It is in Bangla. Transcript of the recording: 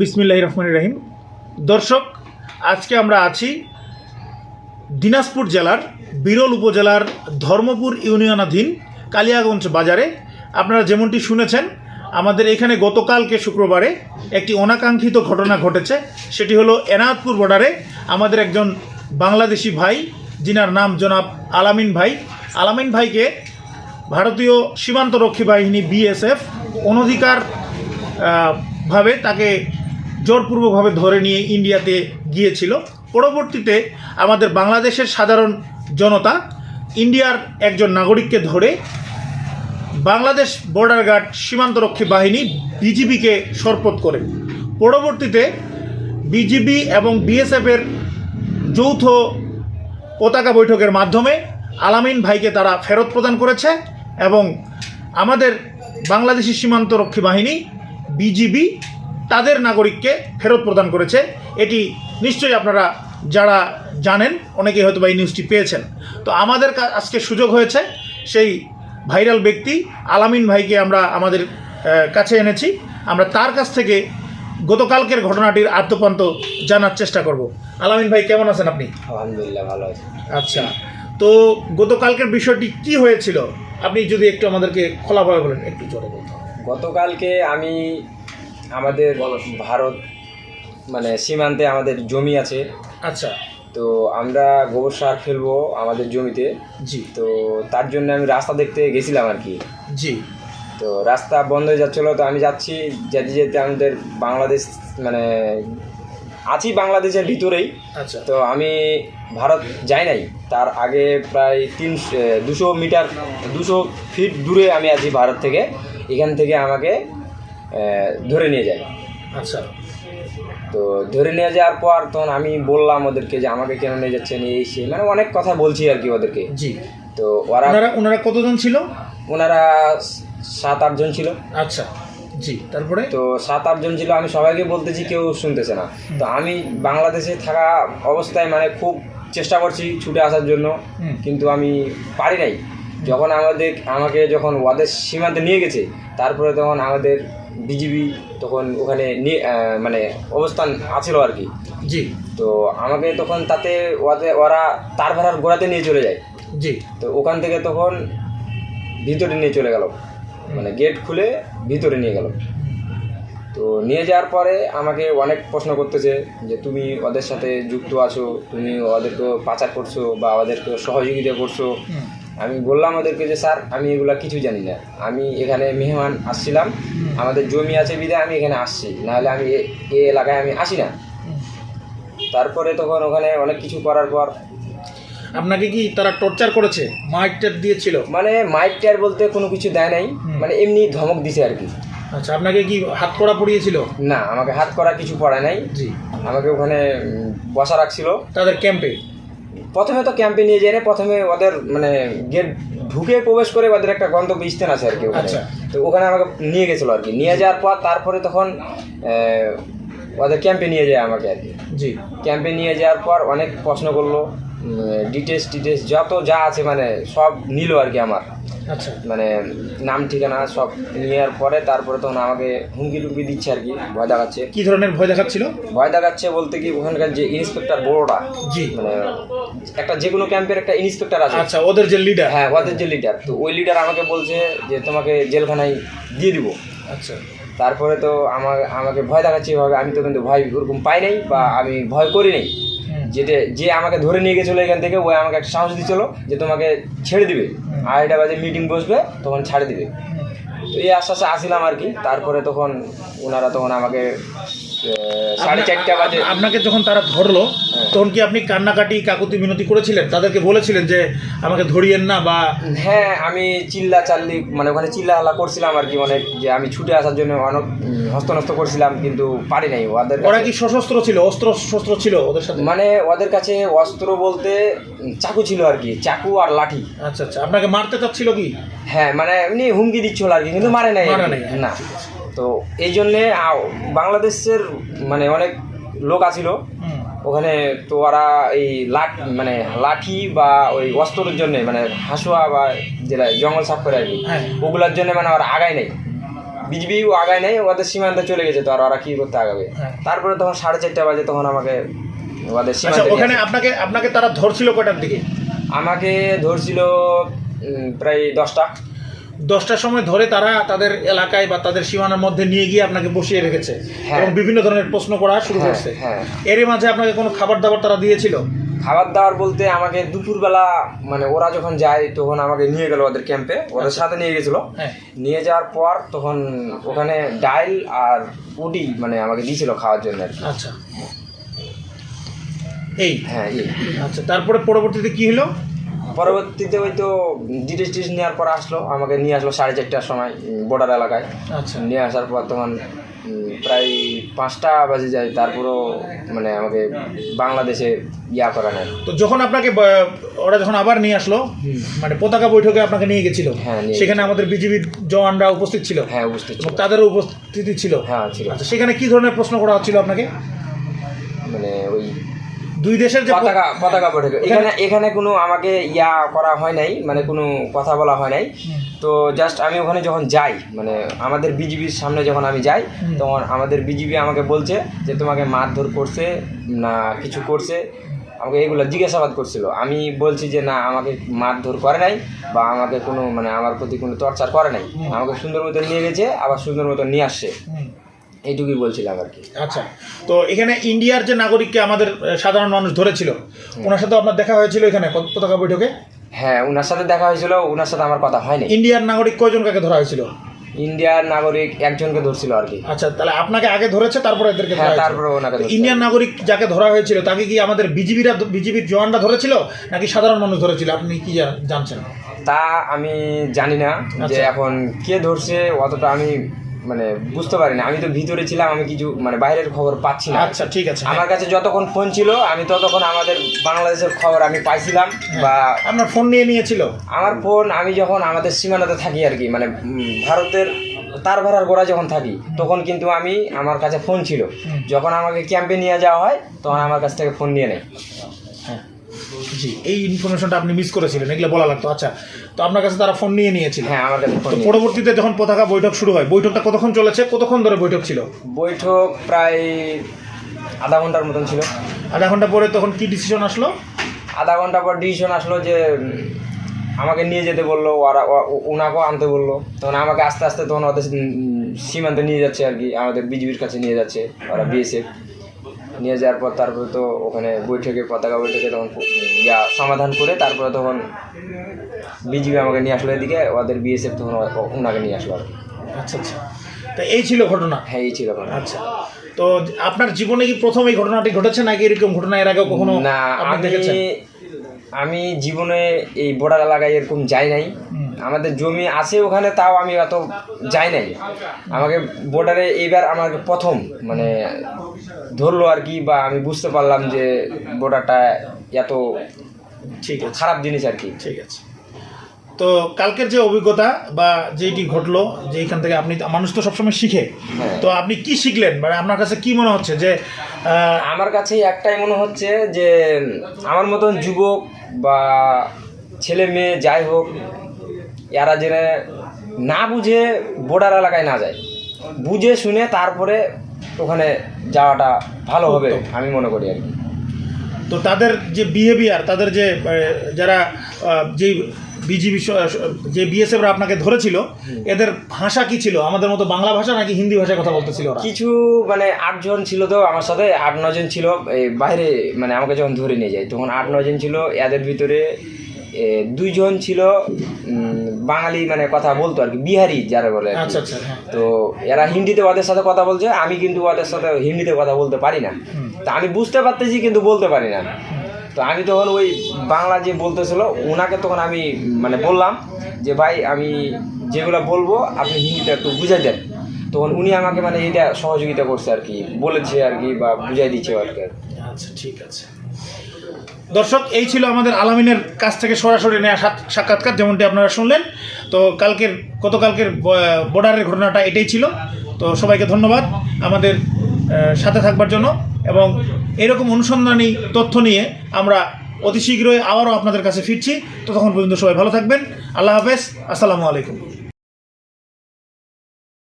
বিসমিল্লাহ রহমান রাহিম। দর্শক, আজকে আমরা আছি দিনাজপুর জেলার, বিরল উপজেলার ধর্মপুর ইউনিয়নাধীন কালিয়াগঞ্জ বাজারে। আপনারা যেমনটি শুনেছেন, আমাদের এখানে গতকালকে শুক্রবারে একটি অনাকাঙ্ক্ষিত ঘটনা ঘটেছে। সেটি হলো এনায়তপুর বর্ডারে আমাদের একজন বাংলাদেশি ভাই, যিনার নাম জনাব আলামিন ভাই। আলামিন ভাইকে ভারতীয় সীমান্তরক্ষী বাহিনী বিএসএফ অনধিকার ভাবে তাকে জোরপূর্বকভাবে ধরে নিয়ে ইন্ডিয়াতে গিয়েছিল। পরবর্তীতে আমাদের বাংলাদেশের সাধারণ জনতা ইন্ডিয়ার একজন নাগরিককে ধরে বাংলাদেশ বর্ডার গার্ড সীমান্তরক্ষী বাহিনী বিজিবিকে সরপত করে। পরবর্তীতে বিজিবি এবং বিএসএফের যৌথ পতাকা বৈঠকের মাধ্যমে আলামিন ভাইকে তারা ফেরত প্রদান করেছে এবং আমাদের বাংলাদেশি সীমান্তরক্ষী বাহিনী বিজিবি তাদের নাগরিককে ফেরত প্রদান করেছে। এটি নিশ্চয়ই আপনারা যারা জানেন অনেকে হয়তো বা এই নিউজটি পেয়েছেন। তো আমাদের আজকে সুযোগ হয়েছে সেই ভাইরাল ব্যক্তি আলামিন ভাইকে আমরা আমাদের কাছে এনেছি। আমরা তার কাছ থেকে গতকালকের ঘটনাটির আত্মপান্ত জানার চেষ্টা করব। আলামিন ভাই কেমন আছেন আপনি? আলহামদুলিল্লাহ ভালো আছে। আচ্ছা তো গতকালকের বিষয়টি কি হয়েছিল? আপনি যদি একটু আমাদেরকে খোলাভাবে বলেন একটু জোরে বলতে। গতকালকে আমি আমাদের ভারত মানে সীমান্তে আমাদের জমি আছে। আচ্ছা। তো আমরা গোবর সার ফেলব আমাদের জমিতে। জি। তো তার জন্য আমি রাস্তা দেখতে গেছিলাম আর কি। জি। তো রাস্তা বন্ধ হয়ে যাচ্ছিল তো আমি যাচ্ছি যেতে যেতে আমাদের বাংলাদেশ মানে আছি বাংলাদেশের ভিতরেই। আচ্ছা। তো আমি ভারত যাই নাই। তার আগে প্রায় তিন দুশো মিটার দুশো ফিট দূরে আমি আছি ভারত থেকে। এখান থেকে আমাকে ধরে নিয়ে যায়। আচ্ছা। তো ধরে নিয়ে যাওয়ার পর তখন আমি বললাম ওদেরকে যে আমাকে কেন নিয়ে যাচ্ছেন এই সে মানে অনেক কথা বলছি আর কি ওদেরকে। জি। তো ওরা ওনারা ওনারা কতজন ছিল? ওনারা সাত আটজন ছিল। আচ্ছা জি তারপরে? তো সাত আটজন ছিল আমি সবাইকে বলতেছি কেউ শুনতেছে না। তো আমি বাংলাদেশে থাকা অবস্থায় মানে খুব চেষ্টা করছি ছুটে আসার জন্য কিন্তু আমি পারি নাই। যখন আমাদের আমাকে যখন ওদের সীমান্তে নিয়ে গেছে তারপরে তখন আমাদের বিজিবি তখন ওখানে নিয়ে মানে অবস্থান আছিল আর কি। জি। তো আমাকে তখন তাতে ওদের ওরা তার ভাড়ার গোড়াতে নিয়ে চলে যায়। জি। তো ওখান থেকে তখন ভিতরে নিয়ে চলে গেল। মানে গেট খুলে ভিতরে নিয়ে গেল। তো নিয়ে যাওয়ার পরে আমাকে অনেক প্রশ্ন করতেছে যে তুমি ওদের সাথে যুক্ত আছো? তুমি ওদেরকে পাচার করছ বা ওদেরকে সহযোগিতা করছ? আমি বললাম ওদেরকে যে স্যার আমি এগুলা কিছু জানি না। আমি এখানে মেহমান আসছিলাম। আমাদের জমি আছে বিধায় আমি এখানে আসছি। নাহলে আমি এ- এলাকায় আমি আসি না। তারপরে তখন ওখানে অনেক কিছু করার পর আপনাকে কি তারা টর্চার করেছে? মাইক টাইট দিয়েছিল? মানে মাইক টায়ার বলতে কোনো কিছু দেয় নাই। মানে এমনি ধমক দিছে আর কি। আচ্ছা আপনাকে কি হাত করা পড়িয়েছিল? না আমাকে হাত করা কিছু পড়ায় নাই। জি। আমাকে ওখানে বসা রাখছিল। তাদের ক্যাম্পে? প্রথমে তো ক্যাম্পে নিয়ে যায় না প্রথমে ওদের মানে গেট ঢুকে প্রবেশ করে ওদের একটা গন্তব্য স্থান আছে আর কি ওখানে। আচ্ছা। তো ওখানে আমাকে নিয়ে গেছিল আর কি। নিয়ে যাওয়ার পর তারপরে তখন ওদের ক্যাম্পে নিয়ে যায় আমাকে আর কি। জি। ক্যাম্পে নিয়ে যাওয়ার পর অনেক প্রশ্ন করল। ডিটেলস টিটেলস যত যা আছে মানে সব নিল আর কি আমার। আচ্ছা। মানে নাম ঠিকানা সব নেওয়ার পরে তারপরে তখন আমাকে হুমকি টুমকি দিচ্ছে আর কি ভয় দেখাচ্ছে। কি ধরনের ভয় দেখাচ্ছিল? ভয় দেখাচ্ছে বলতে কি ওখানকার যে ইন্সপেক্টর বড়টা জি। মানে একটা যে কোনো ক্যাম্পের একটা ইন্সপেক্টর আছে। আচ্ছা ওদের যে লিডার হ্যাঁ ওদের যে লিডার তো ওই লিডার আমাকে বলছে যে তোমাকে জেলখানায় দিয়ে দিব। আচ্ছা। তারপরে তো আমার আমাকে ভয় দেখাচ্ছে এভাবে আমি তো কিন্তু ভয় ওরকম পাই নাই বা আমি ভয় করি নাই। যেটা যে আমাকে ধরে নিয়ে গেছিল এখান থেকে ওই আমাকে একটা সাহস দিচ্ছিল যে তোমাকে ছেড়ে দিবে। আড়াইটা বাজে মিটিং বসবে তখন ছাড়ে দিবে। তো এই আশ্বাসে আসিলাম আর কি। তারপরে তখন ওনারা তখন আমাকে সাড়ে চারটা বাজে। আপনাকে যখন তারা ধরলো হ্যাঁ। তখন কি আপনি কান্নাকাটি কাকুতি মিনতি করেছিলেন? তাদেরকে বলেছিলেন যে আমাকে ধরিয়েন না বা হ্যাঁ আমি চিল্লা চাল্লি মানে ওখানে চিল্লা হাল্লা করছিলাম আর কি মানে যে আমি ছুটে আসার জন্য অনেক হস্তনস্ত করছিলাম কিন্তু পারি নাই ওদের ওরা কি সশস্ত্র ছিল? অস্ত্র শস্ত্র ছিল ওদের সাথে? মানে ওদের কাছে অস্ত্র বলতে চাকু ছিল আর কি চাকু আর লাঠি। আচ্ছা আচ্ছা। আপনাকে মারতে চাচ্ছিল কি? হ্যাঁ মানে এমনি হুমকি দিচ্ছিল আর কি কিন্তু মারে নাই মারে নাই, না। তো এই জন্যে বাংলাদেশের মানে অনেক লোক আছিল ওখানে তো ওরা এই লাঠ মানে লাঠি বা ওই অস্ত্রের জন্য মানে হাসুয়া বা যেটা জঙ্গল সাফ করে আর কি হ্যাঁ। ওগুলোর জন্য মানে ওরা আগায় নাই। বিজিবিও আগায় নেই ওদের সীমান্তে চলে গেছে তো আর ওরা কী করতে আগাবে? হ্যাঁ। তারপরে তখন সাড়ে চারটা বাজে তখন আমাকে ওদের আচ্ছা সীমান্তে ওখানে আপনাকে আপনাকে তারা ধরছিল কয়টার দিকে? আমাকে ধরছিল প্রায় দশটা। দশটার সময় ধরে তারা তাদের এলাকায় বা তাদের সীমানার মধ্যে নিয়ে গিয়ে আপনাকে বসিয়ে রেখেছে হ্যাঁ। এবং বিভিন্ন ধরনের প্রশ্ন করা শুরু হ্যাঁ, করছে। হ্যাঁ। এরই মাঝে আপনাকে কোনো খাবার দাবার তারা দিয়েছিল? খাবার দাবার বলতে আমাকে দুপুরবেলা মানে ওরা যখন যায় তখন আমাকে নিয়ে গেল ওদের ক্যাম্পে ওদের সাথে নিয়ে গেছিল। নিয়ে যাওয়ার পর তখন ওখানে ডাইল আর উডি মানে আমাকে দিয়েছিল খাওয়ার জন্য আর আচ্ছা। এই? হ্যাঁ এই। আচ্ছা তারপরে পরবর্তীতে কি হলো? পরবর্তীতে ওই তো ডিটেস টিস নেওয়ার পর আসলো আমাকে নিয়ে আসলো সাড়ে চারটার সময় বর্ডার এলাকায়। আচ্ছা। নিয়ে আসার পর তখন প্রায় পাঁচটা বাজে যায় তারপরও মানে আমাকে বাংলাদেশে ইয়া করা নেয় তো যখন আপনাকে ওরা যখন আবার নিয়ে আসলো মানে পতাকা বৈঠকে আপনাকে নিয়ে গেছিল হ্যাঁ, নিয়ে সেখানে আমাদের বিজিবির জওয়ানরা উপস্থিত ছিল? হ্যাঁ উপস্থিত ছিল। তাদেরও উপস্থিতি ছিল? হ্যাঁ ছিল। আচ্ছা সেখানে কি ধরনের প্রশ্ন করা হচ্ছিল আপনাকে? মানে ওই দুই দেশের যে পতাকা পতাকা বৈঠকে এখানে এখানে কোনো আমাকে ইয়া করা হয় নাই মানে কোনো কথা বলা হয় নাই। তো জাস্ট আমি ওখানে যখন যাই মানে আমাদের বিজিবির সামনে যখন আমি যাই তখন আমাদের বিজিবি আমাকে বলছে যে তোমাকে মারধর করছে না কিছু করছে আমাকে এগুলো জিজ্ঞাসাবাদ করছিল। আমি বলছি যে না আমাকে মারধর করে নাই বা আমাকে কোনো মানে আমার প্রতি কোনো টর্চার করে নাই। আমাকে সুন্দর মতো নিয়ে গেছে আবার সুন্দর মতো নিয়ে আসছে। এইটুকুই বলছিলাম আর কি। আচ্ছা তো এখানে ইন্ডিয়ার যে নাগরিককে আমাদের সাধারণ মানুষ ধরেছিল ওনার সাথে আপনার দেখা হয়েছিল এখানে পতাকা বৈঠকে? হ্যাঁ ওনার সাথে দেখা হয়েছিল ওনার সাথে আমার কথা হয়নি। ইন্ডিয়ার নাগরিক কয়জন কাকে ধরা হয়েছিল? ইন্ডিয়ার নাগরিক একজনকে ধরছিল আর কি। আচ্ছা তাহলে আপনাকে আগে ধরেছে তারপরে এদেরকে হ্যাঁ তারপরে ওনাকে ইন্ডিয়ান নাগরিক যাকে ধরা হয়েছিল তাকে কি আমাদের বিজিবিরা বিজিবির জওয়ানরা ধরেছিল নাকি সাধারণ মানুষ ধরেছিল? আপনি কি জানছেন? তা আমি জানি না যে আচ্ছা। এখন কে ধরছে অতটা আমি মানে বুঝতে পারিনি। আমি তো ভিতরে ছিলাম আমি কিছু মানে বাইরের খবর পাচ্ছি না। আচ্ছা ঠিক আছে। আমার কাছে যতক্ষণ ফোন ছিল আমি ততক্ষণ আমাদের বাংলাদেশের খবর আমি পাইছিলাম বা আপনার ফোন নিয়ে নিয়েছিল? আমার ফোন আমি যখন আমাদের সীমানাতে থাকি আর কি মানে ভারতের তার ভাড়ার গোড়া যখন থাকি তখন কিন্তু আমি আমার কাছে ফোন ছিল। যখন আমাকে ক্যাম্পে নিয়ে যাওয়া হয় তখন আমার কাছ থেকে ফোন নিয়ে নেয়। হ্যাঁ। জি এই ইনফরমেশনটা আপনি মিস করেছিলেন এগুলো বলা লাগতো। আচ্ছা তো আপনার কাছে তারা ফোন নিয়ে নিয়েছিল। হ্যাঁ আমার কাছে তো পরবর্তীতে যখন পতাকা বৈঠক শুরু হয় বৈঠকটা কতক্ষণ চলেছে? কতক্ষণ ধরে বৈঠক ছিল? বৈঠক প্রায় আধা ঘণ্টার মতন ছিল। আধা ঘণ্টা পরে তখন কি ডিসিশন আসলো? আধা ঘণ্টা পর ডিসিশন আসলো যে আমাকে নিয়ে যেতে বলল ওরা ওনাকেও আনতে বলল। তখন আমাকে আস্তে আস্তে তখন ওদের সীমান্তে নিয়ে যাচ্ছে আর কি আমাদের বিজিবির কাছে নিয়ে যাচ্ছে ওরা বিএসএফ নিয়ে যাওয়ার পর তারপরে তো ওখানে বৈঠকে পতাকা বৈঠকে তখন ইয়া সমাধান করে তারপরে তখন বিজিবি আমাকে নিয়ে আসলো এদিকে ওদের বিএসএফ তখন ওনাকে নিয়ে আসলো আর কি। আচ্ছা আচ্ছা। তো এই ছিল ঘটনা? হ্যাঁ এই ছিল ঘটনা। আচ্ছা। তো আপনার জীবনে কি প্রথম এই ঘটনাটি ঘটেছে নাকি এরকম ঘটনা এর আগেও কখনো না আপনি আমি দেখেছেন? আমি জীবনে এই বর্ডার এলাকায় এরকম যাই নাই। আমাদের জমি আছে ওখানে তাও আমি অত যাই নাই। আমাকে বর্ডারে এইবার আমাকে প্রথম মানে ধরলো আর কি বা আমি বুঝতে পারলাম যে বর্ডারটা এত ঠিক আছে। খারাপ জিনিস আর কি। ঠিক আছে। তো কালকের যে অভিজ্ঞতা বা যেটি ঘটলো যে এখান থেকে আপনি মানুষ তো সবসময় শিখে। হ্যাঁ। তো আপনি কি শিখলেন? মানে আপনার কাছে কি মনে হচ্ছে যে আমার কাছে একটাই মনে হচ্ছে যে আমার মতন যুবক বা ছেলে মেয়ে যাই হোক এরা যেন না বুঝে বর্ডার এলাকায় না যায়। বুঝে শুনে তারপরে ওখানে যাওয়াটা ভালো হবে আমি মনে করি আর কি। তো তাদের যে বিহেভিয়ার তাদের যে যারা যে বিজিবি যে বিএসএফরা আপনাকে ধরেছিল এদের ভাষা কি ছিল? আমাদের মতো বাংলা ভাষা নাকি হিন্দি ভাষায় কথা বলতেছিল ওরা? কিছু মানে আটজন ছিল তো আমার সাথে আট নজন ছিল এই বাইরে মানে আমাকে যখন ধরে নিয়ে যায় তখন আট নজন ছিল এদের ভিতরে দুইজন ছিল বাঙালি মানে কথা বলতো আর কি বিহারি যারা বলে। আচ্ছা আচ্ছা হ্যাঁ। তো এরা হিন্দিতে ওদের সাথে কথা বলছে আমি কিন্তু ওদের সাথে হিন্দিতে কথা বলতে পারি না। তা আমি বুঝতে পারতেছি কিন্তু বলতে পারি না। তো আমি তখন ওই বাংলা যে বলতেছিল ওনাকে তখন আমি মানে বললাম যে ভাই আমি যেগুলো বলব আপনি হিন্দিতে একটু বুঝাই দেন। তখন উনি আমাকে মানে এটা সহযোগিতা করছে আর কি বলেছে আর কি বা বুঝাই দিচ্ছে আর কি। আচ্ছা ঠিক আছে। দর্শক, এই ছিল আমাদের আলামিনের কাছ থেকে সরাসরি নেওয়া সাক্ষাৎকার, যেমনটি আপনারা শুনলেন। তো কালকের, গতকালকের বর্ডারের ঘটনাটা এটাই ছিল। তো সবাইকে ধন্যবাদ আমাদের সাথে থাকবার জন্য। এবং এরকম অনুসন্ধানী তথ্য নিয়ে আমরা অতি শীঘ্রই আবারও আপনাদের কাছে ফিরছি। ততক্ষণ পর্যন্ত সবাই ভালো থাকবেন। আল্লাহ হাফেজ। আসসালামু আলাইকুম।